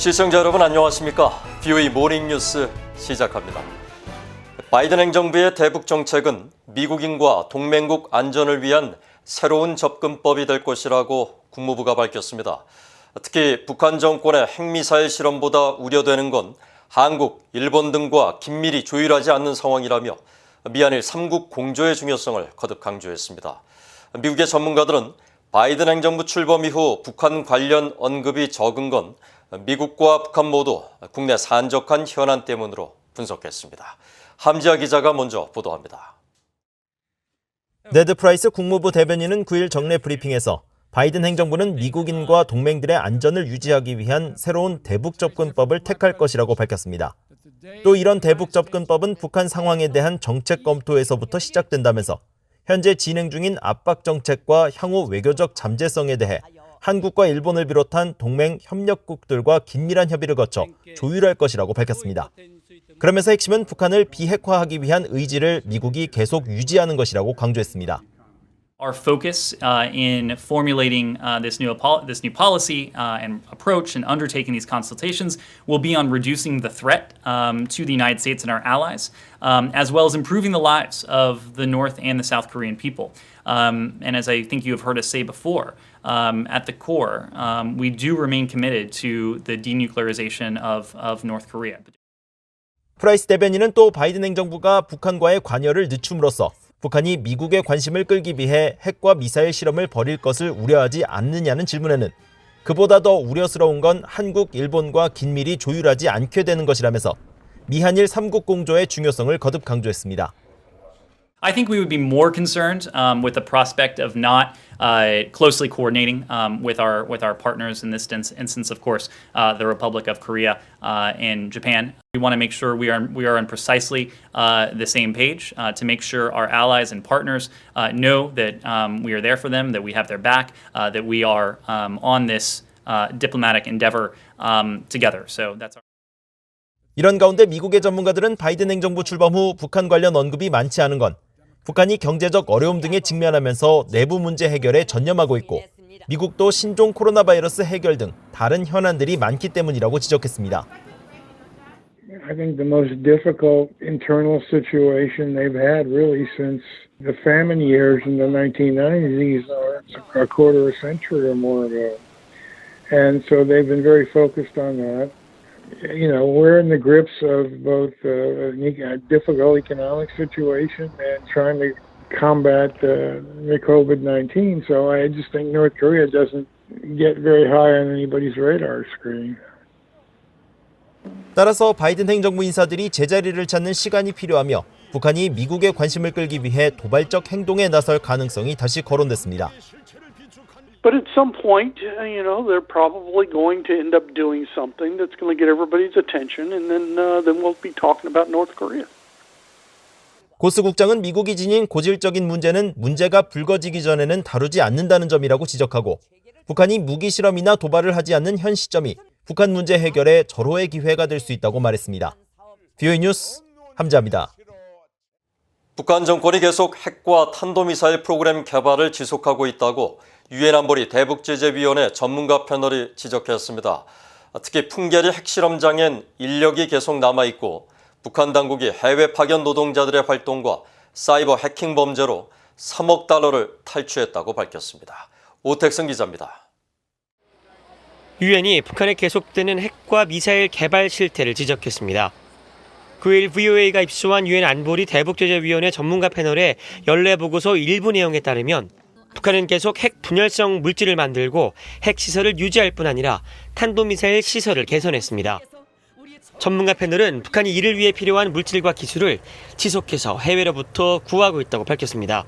시청자 여러분 안녕하십니까? BOE 모닝 뉴스 시작합니다. 바이든 행정부의 대북 정책은 미국인과 동맹국 안전을 위한 새로운 접근법이 될 것이라고 국무부가 밝혔습니다. 특히 북한 정권의 핵미사일 실험보다 우려되는 건 한국, 일본 등과 긴밀히 조율하지 않는 상황이라며 미한일 3국 공조의 중요성을 거듭 강조했습니다. 미국의 전문가들은 바이든 행정부 출범 이후 북한 관련 언급이 적은 건 미국과 북한 모두 국내 산적한 현안 때문으로 분석했습니다. 함지아 기자가 먼저 보도합니다. 네드 프라이스 국무부 대변인은 9일 정례 브리핑에서 바이든 행정부는 미국인과 동맹들의 안전을 유지하기 위한 새로운 대북 접근법을 택할 것이라고 밝혔습니다. 또 이런 대북 접근법은 북한 상황에 대한 정책 검토에서부터 시작된다면서 현재 진행 중인 압박 정책과 향후 외교적 잠재성에 대해 한국과 일본을 비롯한 동맹 협력국들과 긴밀한 협의를 거쳐 조율할 것이라고 밝혔습니다. 그러면서 핵심은 북한을 비핵화하기 위한 의지를 미국이 계속 유지하는 것이라고 강조했습니다. Our focus uh, in formulating uh, this new apo- this new policy uh, and approach and undertaking these consultations will be on reducing the threat um, to the United States and our allies, um, as well as improving the lives of the North and the South Korean people. Um, and as I think you have heard us say before, um, at the core, um, we do remain committed to the denuclearization of, of North Korea. 프라이스 대변인은 또 바이든 행정부가 북한과의 관여를 늦춤으로써 북한이 미국의 관심을 끌기 위해 핵과 미사일 실험을 벌일 것을 우려하지 않느냐는 질문에는 그보다 더 우려스러운 건 한국, 일본과 긴밀히 조율하지 않게 되는 것이라면서 미한일 3국 공조의 중요성을 거듭 강조했습니다. I think we would be more concerned um, with the prospect of not uh, closely coordinating um, with our with our partners in this inst- instance, of course, uh, the Republic of Korea uh, and Japan. We want to make sure we are we are on precisely uh, the same page uh, to make sure our allies and partners uh, know that um, we are there for them, that we have their back, uh, that we are um, on this uh, diplomatic endeavor um, together. So that's our. 이런 가운데 미국의 전문가들은 바이든 행정부 출범 후 북한 관련 언급이 많지 않은 건 북한이 경제적 어려움 등에 직면하면서 내부 문제 해결에 전념하고 있고 미국도 신종 코로나 바이러스 해결 등 다른 현안들이 많기 때문이라고 지적했습니다. I think the most difficult internal situation they've had really since the famine years in the 1990s or a quarter of a century or more ago. And so they've been very focused on that. You know, we're in the grips of both uh, a difficult economic situation and trying to combat uh, the COVID 19. So I just think North Korea doesn't get very high on anybody's radar screen. 따라서 바이든 행정부 인사들이 제자리를 찾는 시간이 필요하며 북한이 미국의 관심을 끌기 위해 도발적 행동에 나설 가능성이 다시 거론됐습니다. But at some point, uh, you know, they're probably going to end up doing something that's going to get everybody's attention, and then uh, then we'll be talking about North Korea. 고스 국장은 미국이 지닌 고질적인 문제는 문제가 불거지기 전에는 다루지 않는다는 점이라고 지적하고 북한이 무기 실험이나 도발을 하지 않는 현 시점이 북한 문제 해결의 절호의 기회가 될 수 있다고 말했습니다. 비오이 뉴스 함자입니다. 북한 정권이 계속 핵과 탄도미사일 프로그램 개발을 지속하고 있다고 유엔 안보리 대북제재위원회 전문가 패널이 지적했습니다. 특히 풍계리 핵실험장엔 인력이 계속 남아있고 북한 당국이 해외 파견 노동자들의 활동과 사이버 해킹 범죄로 3억 달러를 탈취했다고 밝혔습니다. 오택승 기자입니다. 유엔이 북한의 계속되는 핵과 미사일 개발 실태를 지적했습니다. 9일 VOA가 입수한 유엔 안보리 대북제재위원회 전문가 패널의 연례 보고서 일부 내용에 따르면 북한은 계속 핵 분열성 물질을 만들고 핵 시설을 유지할 뿐 아니라 탄도미사일 시설을 개선했습니다. 전문가 패널은 북한이 이를 위해 필요한 물질과 기술을 지속해서 해외로부터 구하고 있다고 밝혔습니다.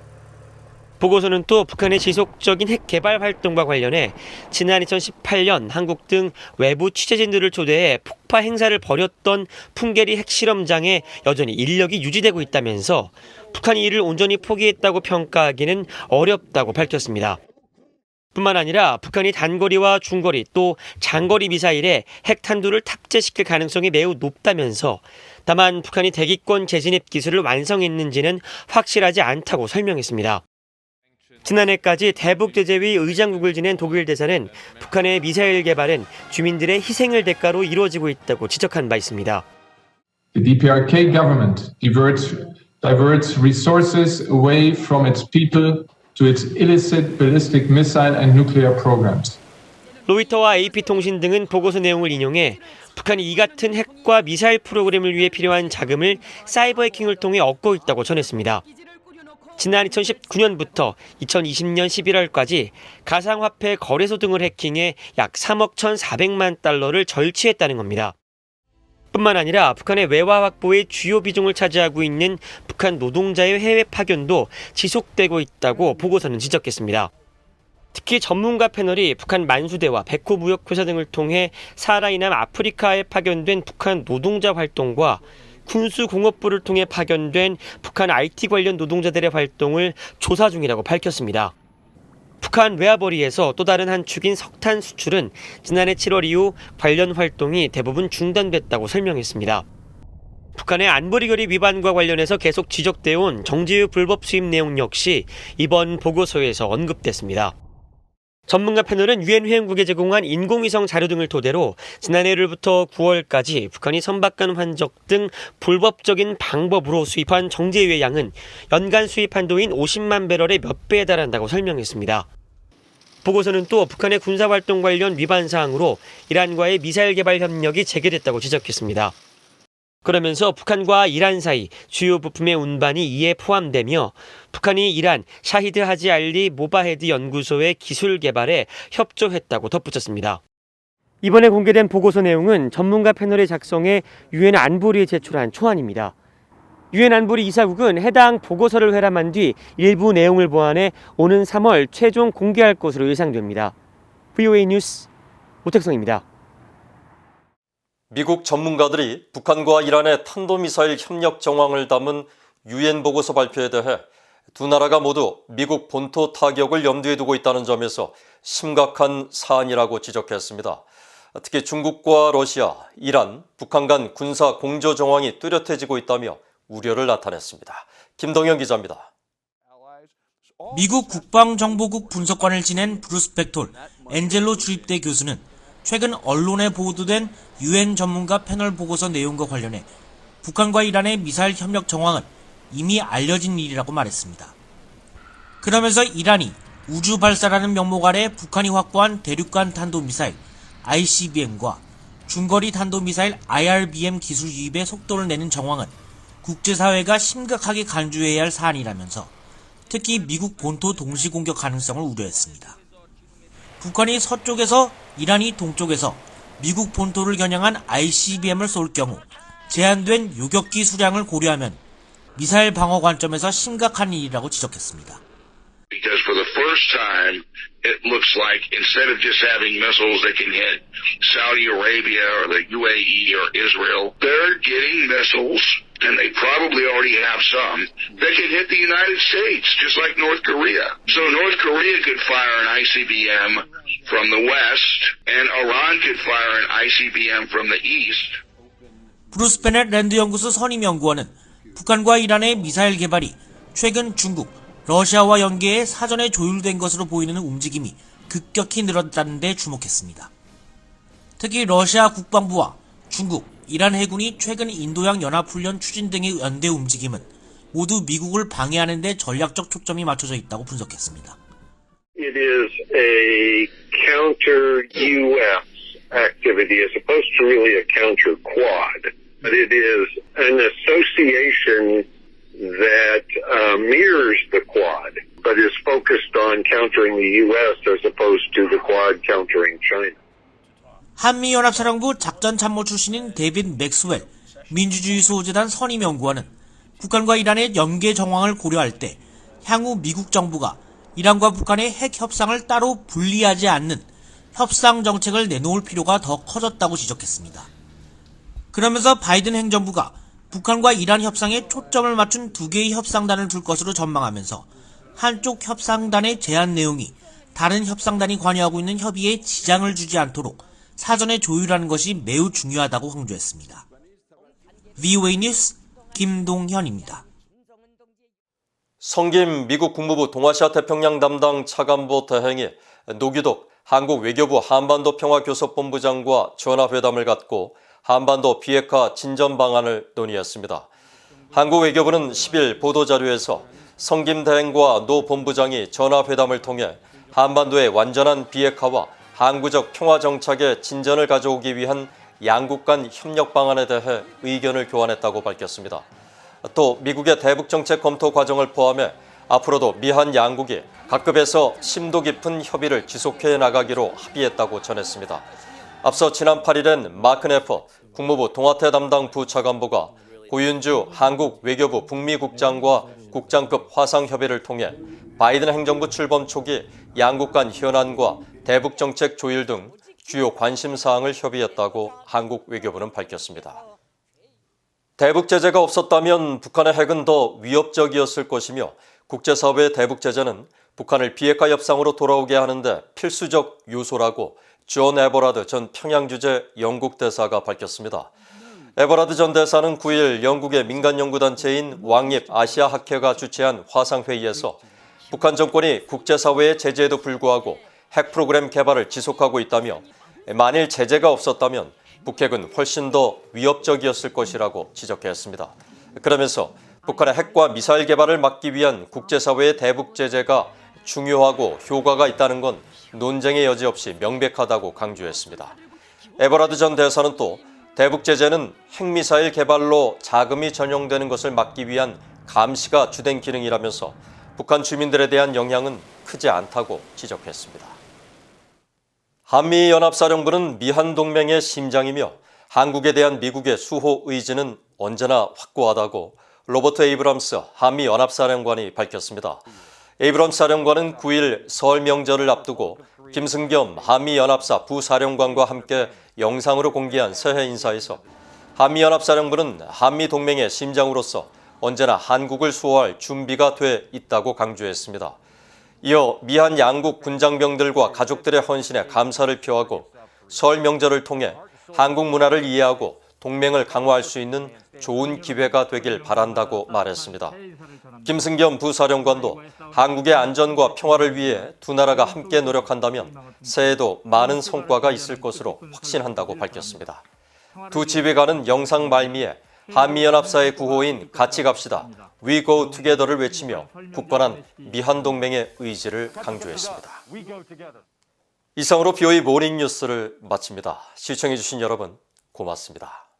보고서는 또 북한의 지속적인 핵 개발 활동과 관련해 지난 2018년 한국 등 외부 취재진들을 초대해 폭파 행사를 벌였던 풍계리 핵실험장에 여전히 인력이 유지되고 있다면서 북한이 이를 온전히 포기했다고 평가하기는 어렵다고 밝혔습니다. 뿐만 아니라 북한이 단거리와 중거리 또 장거리 미사일에 핵탄두를 탑재시킬 가능성이 매우 높다면서 다만 북한이 대기권 재진입 기술을 완성했는지는 확실하지 않다고 설명했습니다. 지난해까지 대북 제재위 의장국을 지낸 독일 대사는 북한의 미사일 개발은 주민들의 희생을 대가로 이루어지고 있다고 지적한 바 있습니다. The DPRK government diverts, diverts resources away from its people to its illicit ballistic missile and nuclear programs. 로이터와 AP통신 등은 보고서 내용을 인용해 북한이 이 같은 핵과 미사일 프로그램을 위해 필요한 자금을 사이버 해킹을 통해 얻고 있다고 전했습니다. 지난 2019년부터 2020년 11월까지 가상화폐 거래소 등을 해킹해 약 3억 1,400만 달러를 절취했다는 겁니다. 뿐만 아니라 북한의 외화 확보의 주요 비중을 차지하고 있는 북한 노동자의 해외 파견도 지속되고 있다고 보고서는 지적했습니다. 특히 전문가 패널이 북한 만수대와 백호 무역회사 등을 통해 사하라 이남 아프리카에 파견된 북한 노동자 활동과 군수공업부를 통해 파견된 북한 IT 관련 노동자들의 활동을 조사 중이라고 밝혔습니다. 북한 외화벌이에서 또 다른 한 축인 석탄 수출은 지난해 7월 이후 관련 활동이 대부분 중단됐다고 설명했습니다. 북한의 안보리 결의 위반과 관련해서 계속 지적되어 온 정지유 불법 수입 내용 역시 이번 보고서에서 언급됐습니다. 전문가 패널은 유엔 회원국에 제공한 인공위성 자료 등을 토대로 지난해 1월부터 9월까지 북한이 선박간 환적 등 불법적인 방법으로 수입한 정제유의 양은 연간 수입 한도인 50만 배럴의 몇 배에 달한다고 설명했습니다. 보고서는 또 북한의 군사활동 관련 위반 사항으로 이란과의 미사일 개발 협력이 재개됐다고 지적했습니다. 그러면서 북한과 이란 사이 주요 부품의 운반이 이에 포함되며 북한이 이란 샤히드 하지 알리 모바헤드 연구소의 기술 개발에 협조했다고 덧붙였습니다. 이번에 공개된 보고서 내용은 전문가 패널이 작성해 유엔 안보리에 제출한 초안입니다. 유엔 안보리 이사국은 해당 보고서를 회람한 뒤 일부 내용을 보완해 오는 3월 최종 공개할 것으로 예상됩니다. VOA 뉴스 오택성입니다. 미국 전문가들이 북한과 이란의 탄도미사일 협력 정황을 담은 유엔 보고서 발표에 대해 두 나라가 모두 미국 본토 타격을 염두에 두고 있다는 점에서 심각한 사안이라고 지적했습니다. 특히 중국과 러시아, 이란, 북한 간 군사 공조 정황이 뚜렷해지고 있다며 우려를 나타냈습니다. 김동현 기자입니다. 미국 국방정보국 분석관을 지낸 브루스 벡톨, 엔젤로 주립대 교수는 최근 언론에 보도된 유엔 전문가 패널 보고서 내용과 관련해 북한과 이란의 미사일 협력 정황은 이미 알려진 일이라고 말했습니다. 그러면서 이란이 우주 발사라는 명목 아래 북한이 확보한 대륙간 탄도미사일 ICBM과 중거리 탄도미사일 IRBM 기술 유입에 속도를 내는 정황은 국제사회가 심각하게 간주해야 할 사안이라면서 특히 미국 본토 동시 공격 가능성을 우려했습니다. 북한이 서쪽에서 이란이 동쪽에서 미국 본토를 겨냥한 ICBM을 쏠 경우 제한된 요격기 수량을 고려하면 미사일 방어 관점에서 심각한 일이라고 지적했습니다. And they probably already have some, that can hit the United States, just like North Korea. So North Korea could fire an ICBM from the west, and Iran could fire an ICBM from the east. 브루스 베넷 랜드 연구소 선임 연구원은 북한과 이란의 미사일 개발이 최근 중국, 러시아와 연계해 사전에 조율된 것으로 보이는 움직임이 급격히 늘었다는 데 주목했습니다. 특히 러시아 국방부와 중국, 이란 해군이 최근 인도양 연합훈련 추진 등의 연대 움직임은 모두 미국을 방해하는 데 전략적 초점이 맞춰져 있다고 분석했습니다. it is a counter U.S. activity as opposed to really a counter Quad. But it is an association that uh, mirrors the Quad, but is focused on countering the U.S. as opposed to the Quad countering China. 한미연합사령부 작전참모 출신인 데이빗 맥스웰 민주주의 수호재단 선임 연구원은 북한과 이란의 연계 정황을 고려할 때 향후 미국 정부가 이란과 북한의 핵 협상을 따로 분리하지 않는 협상 정책을 내놓을 필요가 더 커졌다고 지적했습니다. 그러면서 바이든 행정부가 북한과 이란 협상에 초점을 맞춘 두 개의 협상단을 둘 것으로 전망하면서 한쪽 협상단의 제안 내용이 다른 협상단이 관여하고 있는 협의에 지장을 주지 않도록 사전에 조율하는 것이 매우 중요하다고 강조했습니다. VOA 뉴스 김동현입니다. 성김 미국 국무부 동아시아 태평양 담당 차관보 대행이 노규덕 한국 외교부 한반도 평화교섭본부장과 전화회담을 갖고 한반도 비핵화 진전 방안을 논의했습니다. 한국 외교부는 10일 보도자료에서 성김 대행과 노 본부장이 전화회담을 통해 한반도의 완전한 비핵화와 항구적 평화 정착의 진전을 가져오기 위한 양국 간 협력 방안에 대해 의견을 교환했다고 밝혔습니다. 또 미국의 대북 정책 검토 과정을 포함해 앞으로도 미한 양국이 각급에서 심도 깊은 협의를 지속해 나가기로 합의했다고 전했습니다. 앞서 지난 8일엔 마크 네퍼 국무부 동아태 담당 부차관보가 고윤주 한국 외교부 북미국장과 국장급 화상 협의를 통해 바이든 행정부 출범 초기 양국 간 현안과 대북 정책 조율 등 주요 관심 사항을 협의했다고 한국 외교부는 밝혔습니다. 대북 제재가 없었다면 북한의 핵은 더 위협적이었을 것이며 국제사회의 대북 제재는 북한을 비핵화 협상으로 돌아오게 하는데 필수적 요소라고 존 에버라드 전 평양 주재 영국 대사가 밝혔습니다. 에버라드 전 대사는 9일 영국의 민간 연구단체인 왕립 아시아 학회가 주최한 화상 회의에서 북한 정권이 국제사회의 제재에도 불구하고 핵 프로그램 개발을 지속하고 있다며 만일 제재가 없었다면 북핵은 훨씬 더 위협적이었을 것이라고 지적했습니다. 그러면서 북한의 핵과 미사일 개발을 막기 위한 국제사회의 대북 제재가 중요하고 효과가 있다는 건 논쟁의 여지 없이 명백하다고 강조했습니다. 에버라드 전 대사는 또 대북 제재는 핵미사일 개발로 자금이 전용되는 것을 막기 위한 감시가 주된 기능이라면서 북한 주민들에 대한 영향은 크지 않다고 지적했습니다. 한미연합사령부는 미한 동맹의 심장이며 한국에 대한 미국의 수호 의지는 언제나 확고하다고 로버트 에이브람스 한미연합사령관이 밝혔습니다. 에이브람스 사령관은 9일 설 명절을 앞두고 김승겸 한미연합사 부사령관과 함께 영상으로 공개한 새해 인사에서 한미연합사령부는 한미동맹의 심장으로서 언제나 한국을 수호할 준비가 돼 있다고 강조했습니다. 이어 미한 양국 군장병들과 가족들의 헌신에 감사를 표하고 설 명절을 통해 한국 문화를 이해하고 동맹을 강화할 수 있는 좋은 기회가 되길 바란다고 말했습니다. 김승겸 부사령관도 한국의 안전과 평화를 위해 두 나라가 함께 노력한다면 새해도 많은 성과가 있을 것으로 확신한다고 밝혔습니다. 두 지휘관은 영상 말미에 한미연합사의 구호인 같이 갑시다, We Go Together를 외치며 굳건한 미한동맹의 의지를 강조했습니다. 이상으로 BOE 모닝 뉴스를 마칩니다. 시청해주신 여러분 고맙습니다.